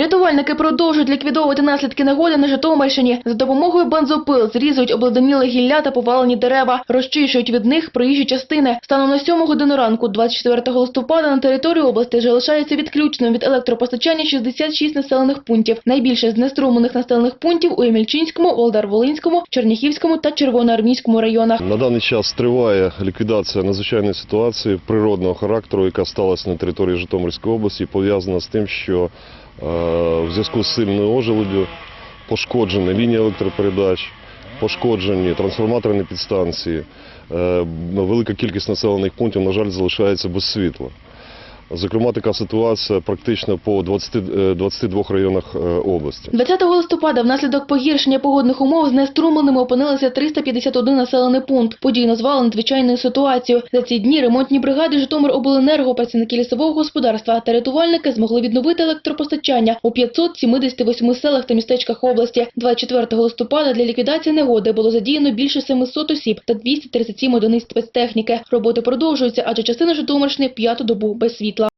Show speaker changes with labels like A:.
A: Рятувальники продовжують ліквідовувати наслідки негоди на Житомирщині. За допомогою бензопил зрізують обледеніле гілля та повалені дерева, розчищують від них проїжджі частини. Станом на 7 годину ранку, 24 листопада, на території області вже лишається відключеним від електропостачання 66 населених пунктів. Найбільше знеструмлених населених пунктів у Емільчинському, Волдар-Волинському, Черніхівському та Червоноармійському районах.
B: На даний час триває ліквідація надзвичайної ситуації природного характеру, яка сталася на території Житомирської області, пов'язана з тим, що в зв'язку з сильною ожеледю пошкоджені лінії електропередач, пошкоджені трансформаторні підстанції. Е, велика кількість населених пунктів, на жаль, залишається без світла. Зокрема, така ситуація практично по 20, е, 22 районах е, області.
A: 20 листопада внаслідок погіршення погодних умов знеструмленими опинилися 351 населений пункт. Подію назвали надзвичайною ситуацією. За ці дні ремонтні бригади Житомиробленерго, працівники лісового господарства та рятувальники змогли відновити електропостачання у 578 селах та містечках області. 24 листопада для ліквідації негоди було задіяно більше 700 осіб та 237 одиниць спецтехніки. Роботи продовжуються, адже частина Житомирщини п'яту добу без світла.